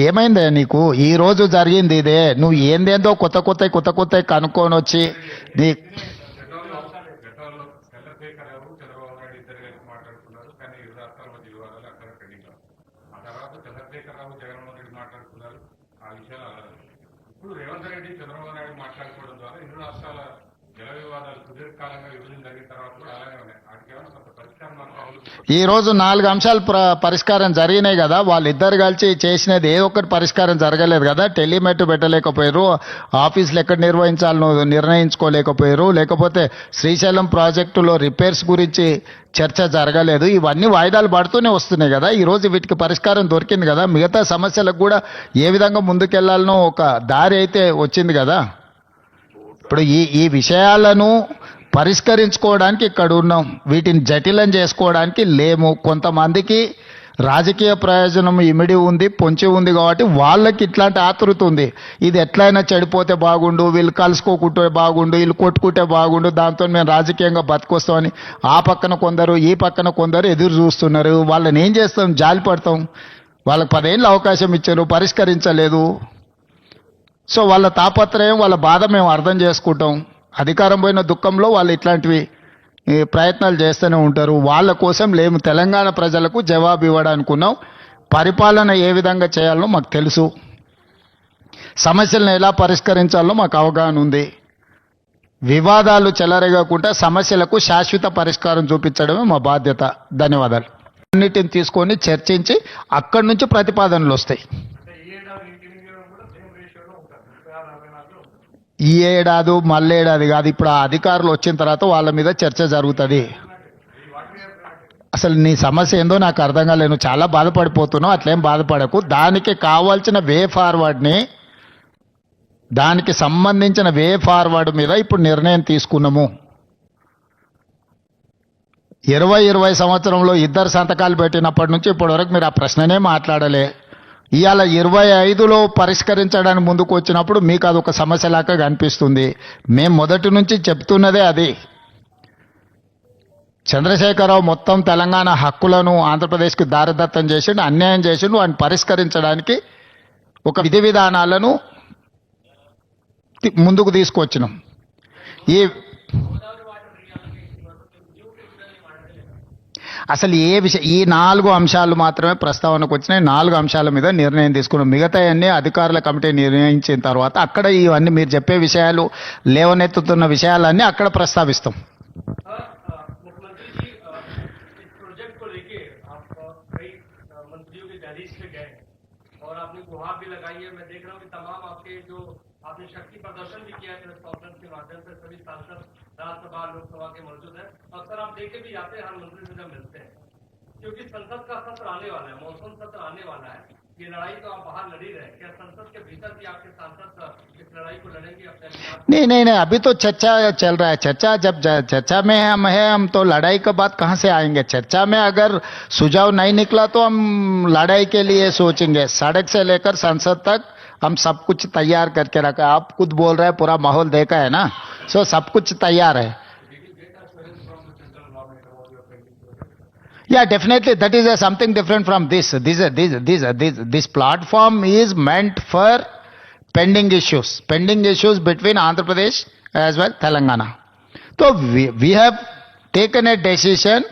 ఏమైందే నీకు? ఈ రోజు జరిగింది ఇదే. నువ్వు ఏందేందో కొత్త కొత్త కొత్త కొత్త కనుక్కొని వచ్చి నీ మాట్లాడుకున్నారు ఆ విషయాలు ఇప్పుడు రేవంత్ రెడ్డి చంద్రబాబు నాయుడు మాట్లాడుకోవడం ద్వారా ఇరు రాష్ట్రాల ఈ రోజు నాలుగు అంశాలు పరిష్కారం జరిగినాయి కదా. వాళ్ళిద్దరు కలిసి చేసినది ఏ ఒక్కటి పరిష్కారం జరగలేదు కదా. టెలిమెట్ పెట్టలేకపోయారు. ఆఫీసులు ఎక్కడ నిర్వహించాలనో నిర్ణయించుకోలేకపోయారు. లేకపోతే శ్రీశైలం ప్రాజెక్టులో రిపేర్స్ గురించి చర్చ జరగలేదు. ఇవన్నీ వాయిదాలు పడుతూనే వస్తున్నాయి కదా. ఈ రోజు వీటికి పరిష్కారం దొరికింది కదా. మిగతా సమస్యలకు కూడా ఏ విధంగా ముందుకెళ్ళాలనో ఒక దారి అయితే వచ్చింది కదా. ఇప్పుడు ఈ ఈ విషయాలను పరిష్కరించుకోవడానికి ఇక్కడ ఉన్నాం. వీటిని జటిలం చేసుకోవడానికి లేము. కొంతమందికి రాజకీయ ప్రయోజనం ఇమిడి ఉంది పొంచి ఉంది కాబట్టి వాళ్ళకి ఇట్లాంటి ఆతృత ఉంది. ఇది ఎట్లయినా చెడిపోతే బాగుండు వీళ్ళు కలుసుకోకుంటే బాగుండు వీళ్ళు కొట్టుకుంటే బాగుండు దాంతో మేము రాజకీయంగా బతికొస్తామని ఆ పక్కన కొందరు ఈ పక్కన కొందరు ఎదురు చూస్తున్నారు. వాళ్ళని ఏం చేస్తాం? జాలి పడతాం. వాళ్ళకి పదేళ్ళు అవకాశం ఇచ్చారు పరిష్కరించలేదు. సో వాళ్ళ తాపత్రయం వాళ్ళ బాధ మేము అర్థం చేసుకుంటాం. అధికారం పోయిన దుఃఖంలో వాళ్ళు ఇట్లాంటివి ప్రయత్నాలు చేస్తూనే ఉంటారు. వాళ్ళ కోసం లేము తెలంగాణ ప్రజలకు జవాబు ఇవ్వడానుకున్నాం పరిపాలన ఏ విధంగా చేయాలో మాకు తెలుసు. సమస్యలను ఎలా పరిష్కరించాలో మాకు అవగాహన ఉంది. వివాదాలు చెలరేగకుండా సమస్యలకు శాశ్వత పరిష్కారం చూపించడమే మా బాధ్యత. ధన్యవాదాలు. అన్నిటిని తీసుకొని చర్చించి అక్కడి నుంచి ప్రతిపాదనలు వస్తాయి. ఈ ఏడాది మళ్ళీ ఏడాది కాదు ఇప్పుడు ఆ అధికారులు వచ్చిన తర్వాత వాళ్ళ మీద చర్చ జరుగుతుంది. అసలు నీ సమస్య ఏందో నాకు అర్థం కాలేదు. చాలా బాధపడిపోతున్నావు అట్లేం బాధపడకు. దానికి కావాల్సిన వే ఫార్వర్డ్ని దానికి సంబంధించిన వే ఫార్వర్డ్ మీద ఇప్పుడు నిర్ణయం తీసుకున్నాము. ఇరవై ఇరవై సంవత్సరంలో ఇద్దరు సంతకాలు పెట్టినప్పటి నుంచి ఇప్పటివరకు మీరు ఆ ప్రశ్ననే మాట్లాడలే. ఇవాళ ఇరవై ఐదులో పరిష్కరించడానికి ముందుకు వచ్చినప్పుడు మీకు అది ఒక సమస్యలాగా కనిపిస్తుంది. మేము మొదటి నుంచి చెప్తున్నదే అది. చంద్రశేఖరరావు మొత్తం తెలంగాణ హక్కులను ఆంధ్రప్రదేశ్కి దారదత్తం చేసిండు అన్యాయం చేసిండు వాటిని పరిష్కరించడానికి ఒక విధి విధానాలను ముందుకు తీసుకొచ్చినాం. ఈ అసలు ఏ విషయం ఈ నాలుగు అంశాలు మాత్రమే ప్రస్తావనకు వచ్చినాయి నాలుగు అంశాల మీద నిర్ణయం తీసుకున్నాం మిగతా అన్ని అధికారుల కమిటీ నిర్ణయించిన తర్వాత అక్కడ ఇవన్నీ మీరు చెప్పే విషయాలు లేవనెత్తుతున్న విషయాలన్నీ అక్కడ ప్రస్తావిస్తాం सर अ, मुख्यमंत्री जी अ, इस प्रोजेक्ट को लेके आप अ, कई अ, मंत्रियों के दहलीज पे गए और आपने गुहार भी लगाई है मैं देख रहा हूँ कि तमाम आपके जो आपने शक्ति प्रदर्शन भी किया है प्रेस कॉन्फ्रेंस के माध्यम से, सभी सांसद, राज्यसभा, लोकसभा के मौजूद हैं। अक्सर आप देखे भी जाते हैं, हर मंत्री से जब मिलते हैं। क्योंकि संसद का सत्र आने वाला है मौसम सत्र आने वाला है। ये लड़ाई तो आप बाहर लड़ ही। रहे क्या संसद के भीतर भी आपके सांसद इस लड़ाई को लड़ेंगे अपने नहीं नहीं नहीं, अभी तो चर्चा चल रहा है। चर्चा, जब चर्चा में हम है, हम तो लड़ाई के बाद कहाँ से आएँगे? चर्चा में अगर सुझाव नहीं निकला तो हम लड़ाई के लिए सोचेंगे। सड़क से लेकर संसद तक हम सब कुछ तैयार करके रखे आप खुद बोल रहे हैं, पूरा माहौल देखा है ना? सो सब कुछ तैयार है। या definitely that is a something different from this this this this this platform is meant for pending issues pending issues between Andhra Pradesh as well Telangana तो we have taken a decision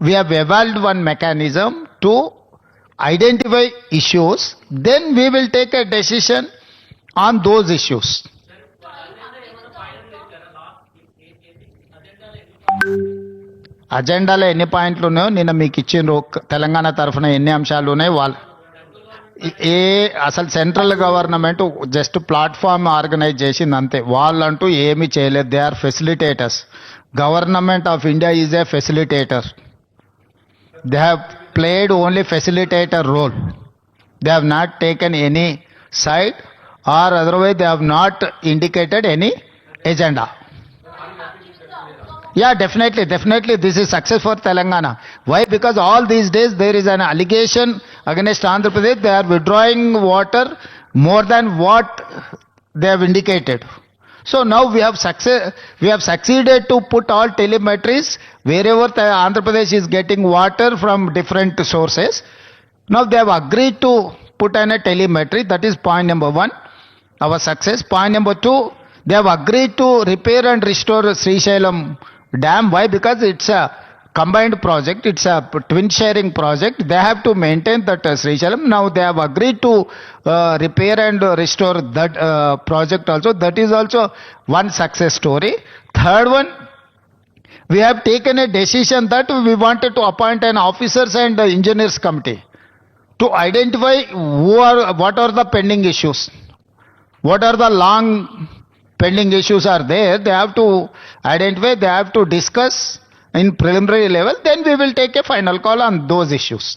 we have evolved one mechanism to identify issues. Then we will take a decision on those issues. అజెండాలో ఎన్ని పాయింట్లు ఉన్నాయో నిన్న మీకు ఇచ్చిండ్రు. తెలంగాణ తరఫున ఎన్ని అంశాలు ఉన్నాయి? వాళ్ళు ఏ అసలు central government just platform organize చేసింది అంతే. వాళ్ళంటూ ఏమీ చేయలేదు. They are facilitators government of India is a facilitator they have played only facilitator role. They have not taken any side or otherwise they have not indicated any agenda. Yeah, definitely, definitely this is success for Telangana. Why? Because all these days there is an allegation against Andhra Pradesh. They are withdrawing water more than what they have indicated. So now we have success, we have succeeded to put all telemetries wherever the Andhra Pradesh is getting water from different sources. Now they have agreed to put in a telemetry. That is point number one, our success. Point number two, they have agreed to repair and restore Srisailam Dam. Why? Because it's a combined project. It's a twin sharing project. They have to maintain that uh, Srisailam. Now they have agreed to uh, repair and restore that uh, project also. That is also one success story. Third one, we have taken a decision that we wanted to appoint an officers and engineers committee to identify who are what are the pending issues what are the long pending issues are there they have to identify they have to discuss in preliminary level then we will take a final call on those issues?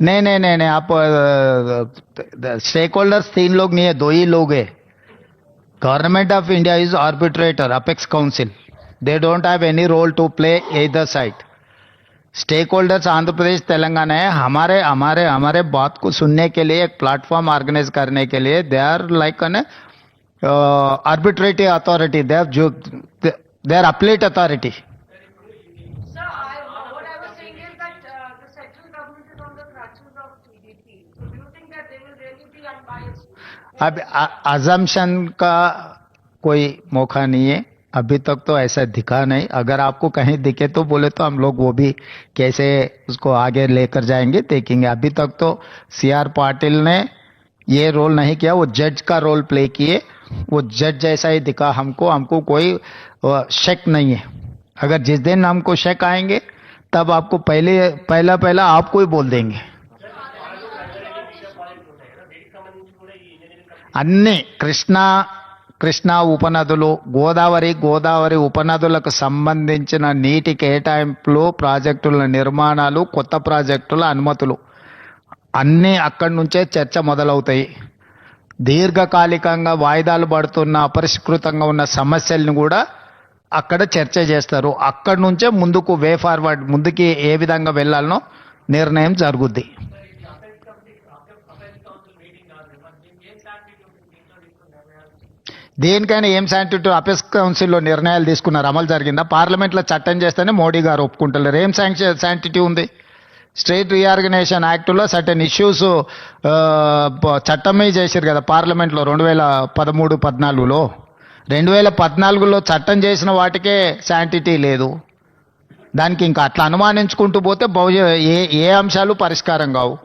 नहीं नहीं नहीं नहीं, आप stake holders तीन लोग नहीं है, दो ही लोग है। Government of India is arbitrator apex council they don't have any role to play इधर side stakeholders Andhra Pradesh Telangana है। हमारे हमारे हमारे बात को सुनने के लिए, एक प्लेटफॉर्म ऑर्गेनाइज करने के लिए they are like an arbitrative authority they are जो दे आर अपलेट अथॉरिटी अब अजम्पशन का कोई मौका नहीं है। अभी तक तो ऐसा दिखा नहीं। अगर आपको कहीं दिखे तो बोले तो हम लोग वो भी कैसे उसको आगे लेकर जाएँगे, देखेंगे। अभी तक तो सी आर पाटिल ने ये रोल नहीं किया, वो जज का रोल प्ले किए। वो जज जैसा ही दिखा हमको। हमको कोई शक नहीं है। अगर जिस दिन हमको शक आएँगे तब आपको पहले पहला पहला आपको ही बोल देंगे అన్ని కృష్ణా కృష్ణా ఉపనదులు గోదావరి గోదావరి ఉపనదులకు సంబంధించిన నీటి కేటాయింపులు ప్రాజెక్టుల నిర్మాణాలు కొత్త ప్రాజెక్టుల అనుమతులు అన్నీ అక్కడి నుంచే చర్చ మొదలవుతాయి దీర్ఘకాలికంగా వాయిదాలు పడుతున్న అపరిష్కృతంగా ఉన్న సమస్యల్ని కూడా అక్కడ చర్చ చేస్తారు. అక్కడి నుంచే ముందుకు వే ఫార్వర్డ్ ముందుకి ఏ విధంగా వెళ్ళాలనో నిర్ణయం జరుగుద్ది. దేనికైనా ఏం శాంక్టిటీ అపెస్ కౌన్సిల్లో నిర్ణయాలు తీసుకున్నారు. అమలు జరిగిందా? పార్లమెంట్లో చట్టం చేస్తేనే మోడీ గారు ఒప్పుకుంటున్నారు ఏం శాంక్షన్ శాంక్టిటీ ఉంది? స్టేట్ రీఆర్గనైజేషన్ యాక్ట్లో సర్టన్ ఇష్యూస్ చట్టమే చేశారు కదా పార్లమెంట్లో రెండు వేల పదమూడు పద్నాలుగులో. రెండు వేల పద్నాలుగులో చట్టం చేసిన వాటికే శాంటిటీ లేదు. దానికి ఇంకా అట్లా అనుమానించుకుంటూ పోతే బహుశా ఏ ఏ అంశాలు పరిష్కారం కావు.